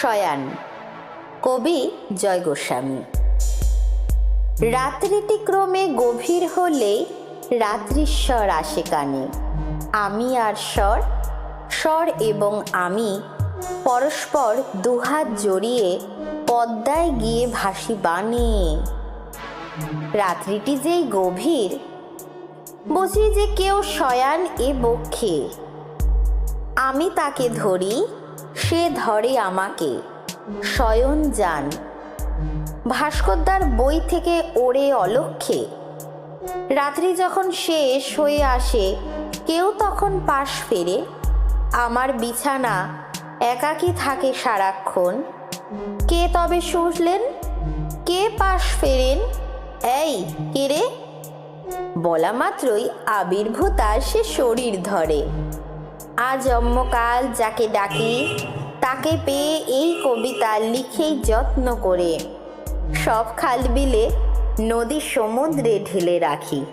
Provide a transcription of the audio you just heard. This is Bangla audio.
শয়ান। কবি জয় গোস্বামী রাত্রিটি ক্রমে গভীর হলে রাত্রিস্বর আসে কানে। আমি আর স্বর স্বর এবং আমি পরস্পর দুহাত জড়িয়ে পদ্মায় গিয়ে ভাসি বানে রাত্রিটি যেই গভীর, বুঝি যে কেউ শয়ান এ বক্ষে। আমি তাকে ধরি সে ধরে আমাকে। শয়ন যান। ভাস্করদার বই থেকে ওড়ে অলক্ষে। রাত্রি যখন শেষ হয়ে আসে, কেউ তখন পাশ ফেরে। আমার বিছানা একাকী থাকে সারাক্ষণ। কে তবে শুনলেন কে পাশ ফেরেন? এই, কে রে? বলা মাত্রই আবির্ভূতা সে শরীর ধরে। আজ অম্মকাল যাকে ডাকি, তাকে পেয়ে এই কবিতা লিখেই যত্ন করে। সব খাল বিলে নদী সমুদ্রে ঢেলে রাখি।